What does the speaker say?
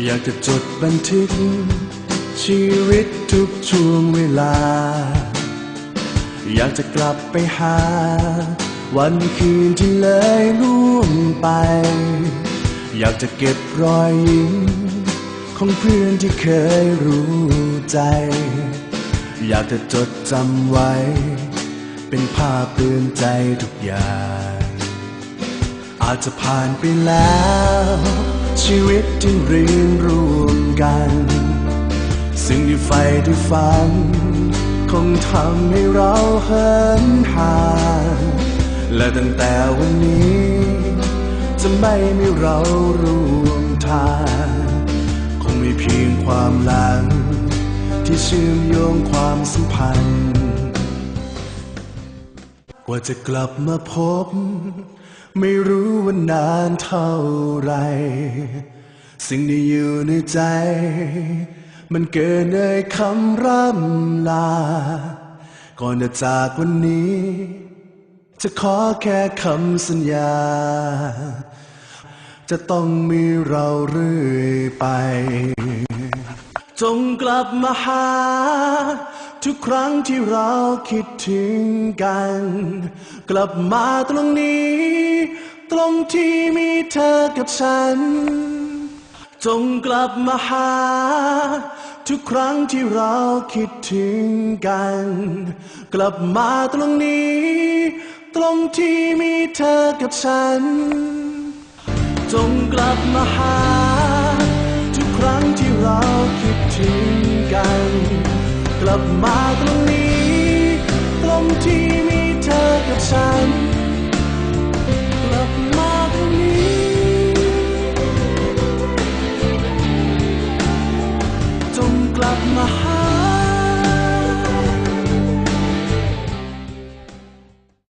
อยากจะจดบันทึก ชีวิตทุกช่วงเวลา อยากจะกลับไปหา วันคืนที่เลยล่วงไป อยากจะเก็บรอยยิ้มของเพื่อนที่เคยรู้ใจ อยากจะจดจำไว้ เป็นภาพเตือนใจทุกอย่าง อาจจะผ่านไปแล้ว ชีวิตที่เรียนร่วมกัน สิ่งที่ไฟที่ฝัน คงทำให้เราเหินห่างและตั้งแต่วันนี้ จะไม่มีเราร่วมทาง คงมีเพียงความหลัง ที่เชื่อมโยงความสัมพันธ์ ว่าจะกลับมาพบ ไม่รู้ว่านานเท่าไร สิ่งที่อยู่ในใจ มันเกินเลยคำร่ำลา ก่อนจะจากวันนี้ จะขอแค่คำสัญญา จะต้องมีเราเรื่อยไป จงกลับมาหา ทุกครั้งที่เราคิดถึงกัน กลับมาตรงนี้ ตรงที่มีเธอกับฉัน จงกลับมาหา ทุกครั้งที่เราคิดถึงกัน กลับมาตรงนี้ ตรงที่มีเธอกับฉัน จงกลับมาหา ทุกครั้งที่เราคิดถึงกัน กลับมาตรงนี้ ตรงที่มีเธอกับฉัน